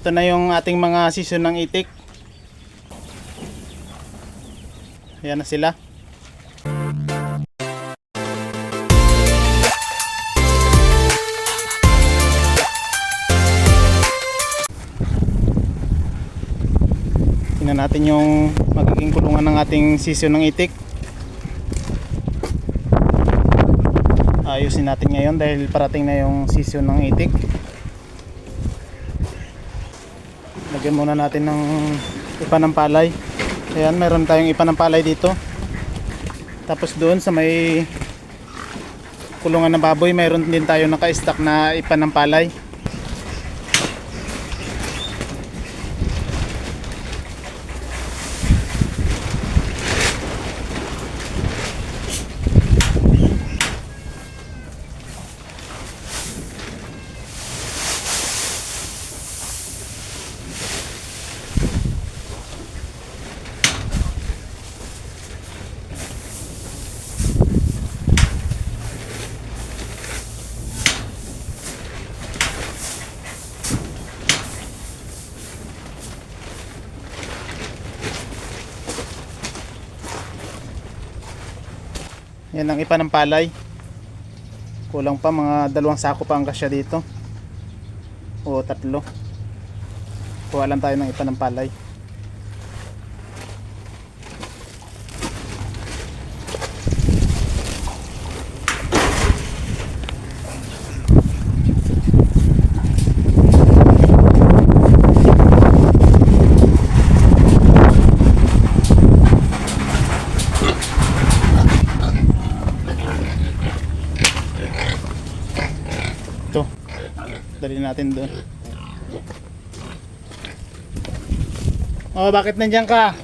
Ito na yung ating mga season ng itik. Ayan na sila. Tingnan natin yung magiging kulungan ng ating season ng itik. Ayusin natin ngayon dahil parating na yung season ng itik. Lagyan muna natin ng ipa ng palay. Ayan, meron tayong ipa ng palay dito. Tapos doon sa may kulungan ng baboy, mayroon din tayo naka-stack na ipa Yan ang ipa palay. Kulang pa mga dalawang sako pa ang kasya dito. O tatlo. Kuha lang tayo ng ipa palay. Natin doon. Oh, bakit nandiyan ka?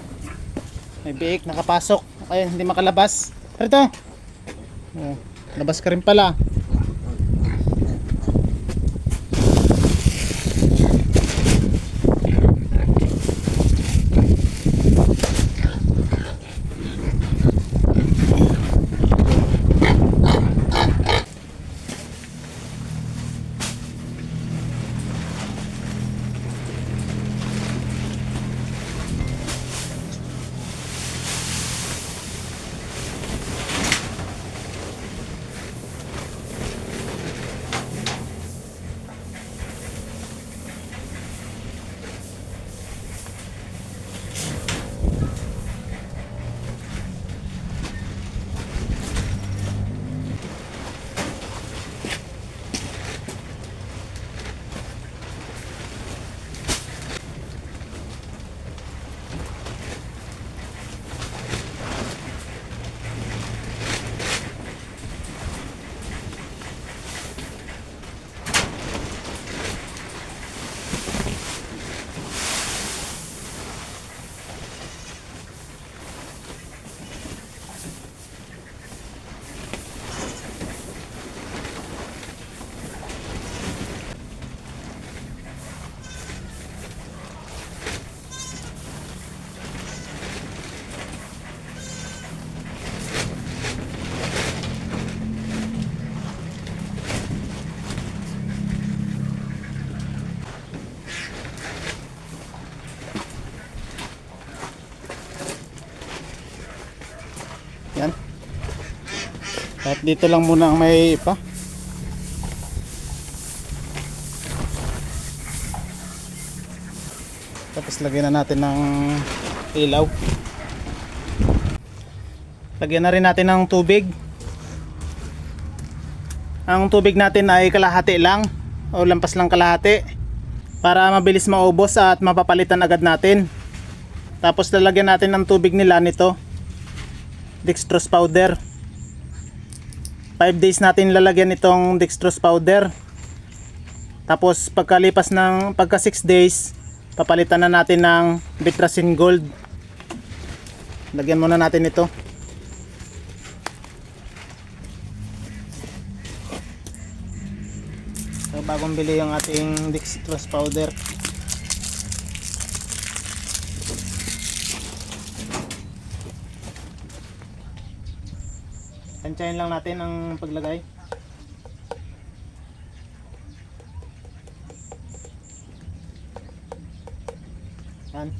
May biik, nakapasok. Ayun, hindi makalabas. Rito. Oh, labas ka rin pala. Yan. At dito lang muna ang may ipa. Tapos lagyan na natin ng ilaw. Lagyan na rin natin ng tubig. Ang tubig natin ay kalahati lang o lampas lang kalahati para mabilis maubos at mapapalitan agad natin. Tapos lalagyan natin ng tubig nila nito dextrose powder 5 days natin lalagyan itong dextrose powder. Tapos pagkalipas ng pagka 6 days papalitan na natin ng Bitracin Gold. Lagyan muna natin ito. So bagong bili yung ating dextrose powder Tantsahin lang natin ang paglagay. Yan.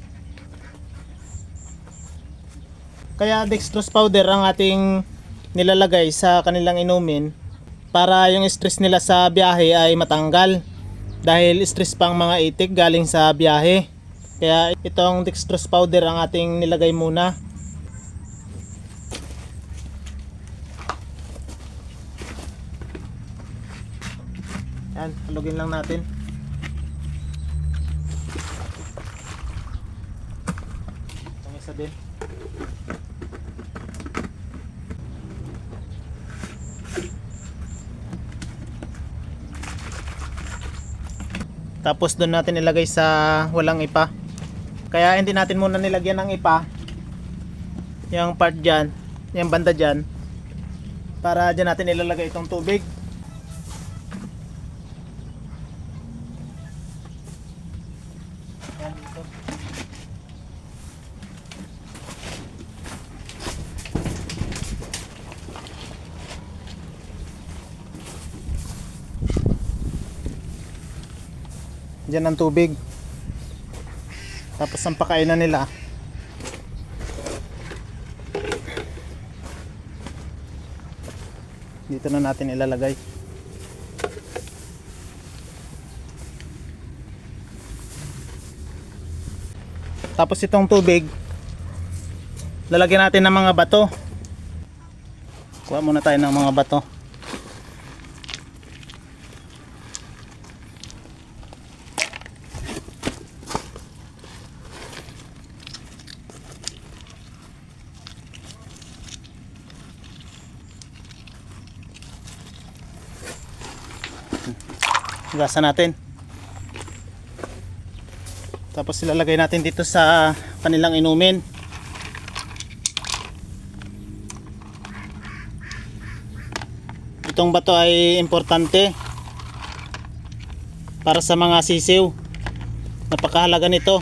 Kaya dextrose powder ang ating nilalagay sa kanilang inumin para yung stress nila sa biyahe ay matanggal dahil stress pang mga itik galing sa biyahe. Kaya itong dextrose powder ang ating nilagay muna Yan, halugin lang natin. Itong isa din. Tapos doon natin ilagay sa walang ipa. Kaya hindi natin muna nilagyan ng ipa. Yung part dyan, yung banda dyan. Para dyan natin ilalagay itong tubig. Diyan ang tubig. Tapos ang pakainan nila. Dito na natin ilalagay. Tapos itong tubig, lalagyan natin ng mga bato. Kuha muna tayo ng mga bato. Hugasan natin. Tapos ilalagay natin dito sa kanilang inumin. Itong bato ay importante para sa mga sisiw. Napakahalaga nito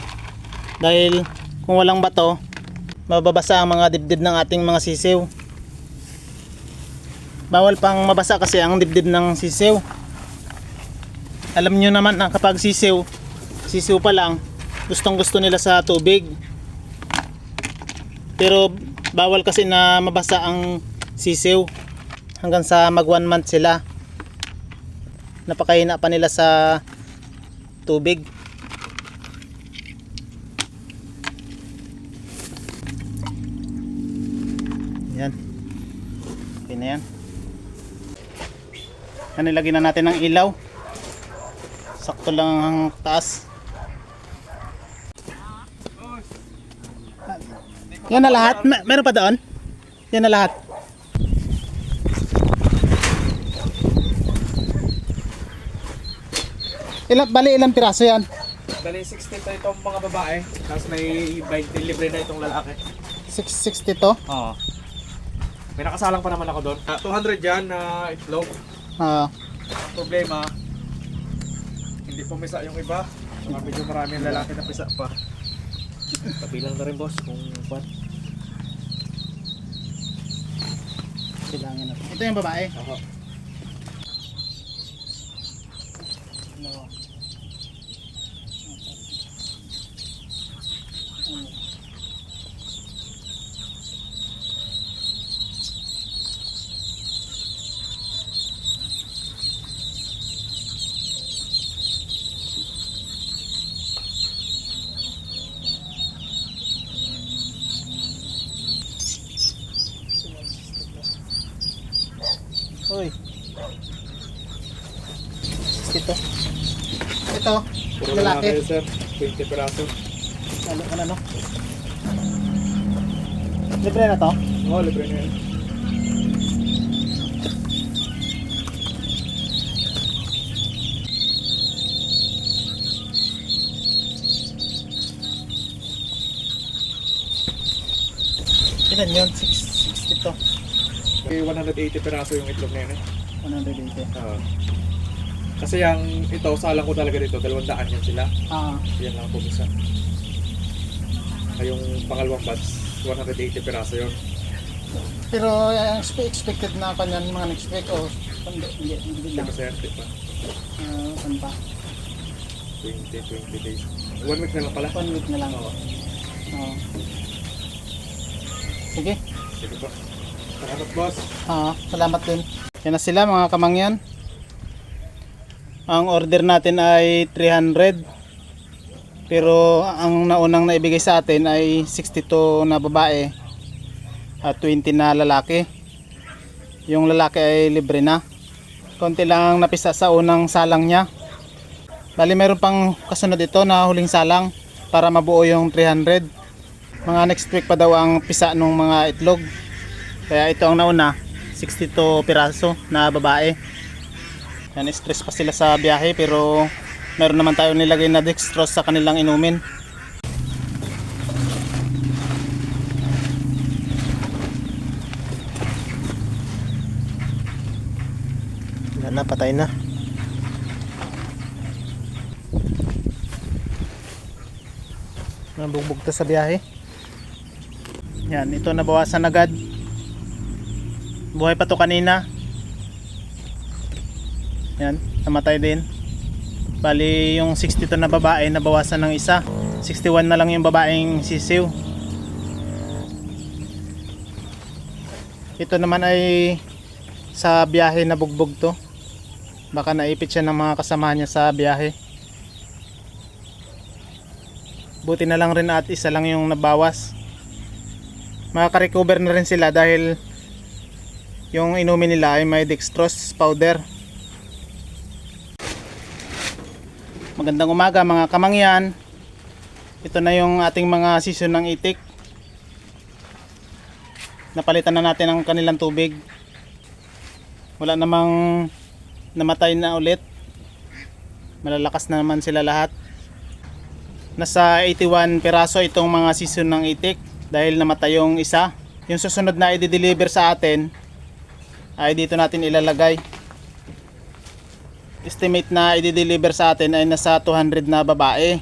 dahil kung walang bato, mababasa ang mga dibdib ng ating mga sisiw. Bawal pang mabasa kasi ang dibdib ng sisiw alam nyo naman na kapag sisiw sisiw pa lang gustong gusto nila sa tubig. Pero bawal kasi na mabasa ang sisiw hanggang sa mag one month sila. Napakahina pa nila sa tubig. Yan. Okay na yan. Yan nilagyan na natin ng ilaw sakto lang ang taas yan na lahat Mer- meron pa doon yan na lahat ilan bali ilang piraso yan Dali 16 to itong mga babae, tapos may 20 libre na itong lalaki. 660 to Oo. May nakasalang pa naman ako doon. Ah, 200 yan na itlog. Ah, Problema, hindi pumisa yung iba. Mga medyo maraming lalaki na pisa pa. Kabilang na rin boss kung what. kailangan natin ito yung babae Ako. No. Uy. Ito. Ito. Lalaki sir. 20 peraso. Ano, ano, no? Libre na to? Oo, libre na yan. Ilan yun? 660 to. Okay, 180 peraso yung itlog na yun eh. 180. Oo. Kasi yung ito, salang ko talaga dito, 200 yan sila. Ah, Yan lang pumisa. Ay, yung pangalawang batch, 180 peraso yun. pero uh, expe- expected na kanyan mga next week o hindi, hindi, hindi lang. Kasi maserte pa. Uh, saan pa? 20, 20 days. One week na lang pala. One week na lang. Oo. Oo. Sige. Sige po. Salamat boss. Ah, salamat din. Yan na sila mga kamangyan. Ang order natin ay 300. Pero ang naunang naibigay sa atin ay 62 na babae at 20 na lalaki. Yung lalaki ay libre na. Konti lang napisa sa unang salang niya. Bali meron pang kasunod ito na huling salang para mabuo yung 300. Mga next week pa daw ang pisa ng mga itlog. Kaya ito ang nauna, 62 piraso na babae. Yan, stress pa sila sa biyahe pero meron naman tayo nilagay na dextrose sa kanilang inumin. Wala na, patay na. Nabugbog to sa biyahe. Yan, ito nabawasan agad. Buhay pa to kanina. Yan, namatay din. Bali, yung 62 na babae, nabawasan ng isa. 61 na lang yung babaeng sisiw. Ito naman ay sa biyahe na bugbog to. Baka naipit siya ng mga kasama niya sa biyahe. Buti na lang rin at isa lang yung nabawas. Makaka-recover na rin sila dahil yung inumin nila ay may dextrose powder. Magandang umaga mga kamangyan. Ito na yung ating mga season ng itik. Napalitan na natin ang kanilang tubig. Wala namang namatay na ulit. Malalakas na naman sila lahat. Nasa 81 peraso itong mga season ng itik dahil namatay yung isa. Yung susunod na i-deliver sa atin ay dito natin ilalagay. Estimate na i-deliver sa atin ay nasa 200 na babae.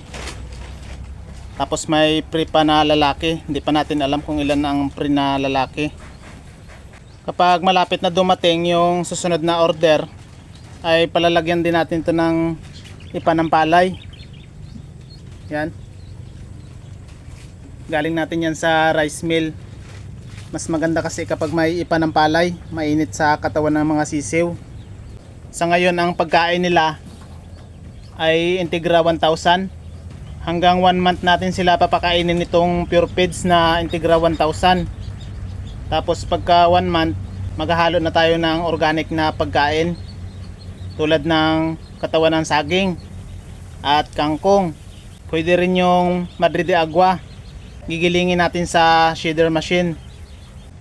Tapos may pre pa na lalaki. Hindi pa natin alam kung ilan ang pre na lalaki. Kapag malapit na dumating yung susunod na order, ay palalagyan din natin ito ng ipanampalay. Yan. Galing natin yan sa rice mill. Mas maganda kasi kapag may ipanampalay, mainit sa katawan ng mga sisiw. Sa ngayon ang pagkain nila ay Integra 1000. Hanggang 1 month natin sila papakainin nitong Pure Feeds na Integra 1000. Tapos pagka 1 month, maghahalo na tayo ng organic na pagkain. Tulad ng katawan ng saging at kangkong. Pwede rin yung Madrid de Agua. Gigilingin natin sa shader machine.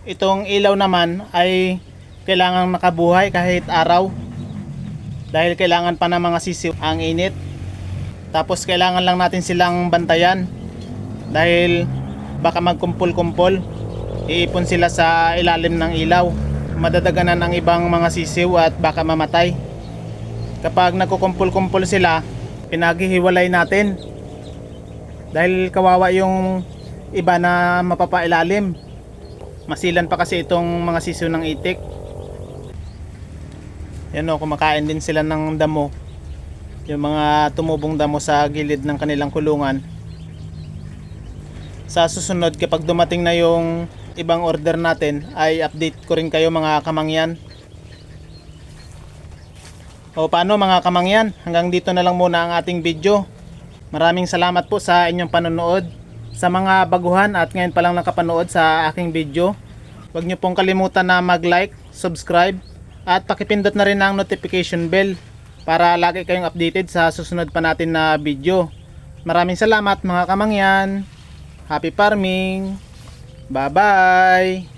Itong ilaw naman ay kailangan makabuhay kahit araw. Dahil kailangan pa ng mga sisiw ang init. Tapos kailangan lang natin silang bantayan. Dahil baka magkumpul-kumpol. Iipon sila sa ilalim ng ilaw. Madadaganan ang ibang mga sisiw at baka mamatay. Kapag nagkukumpul-kumpul sila, pinaghihiwalay natin. Dahil kawawa yung iba na mapapailalim. Masilan pa kasi itong mga sisiw ng itik. Yan o, kumakain din sila ng damo. Yung mga tumubong damo sa gilid ng kanilang kulungan. Sa susunod, kapag dumating na yung ibang order natin, ay update ko rin kayo mga kamangyan. O paano mga kamangyan, hanggang dito na lang muna ang ating video. Maraming salamat po sa inyong panonood. Sa mga baguhan at ngayon pa lang nakapanood sa aking video, huwag niyo pong kalimutan na mag-like, subscribe, at pakipindot na rin ang notification bell para lagi kayong updated sa susunod pa natin na video. Maraming salamat mga kamangyan. Happy farming. Bye-bye.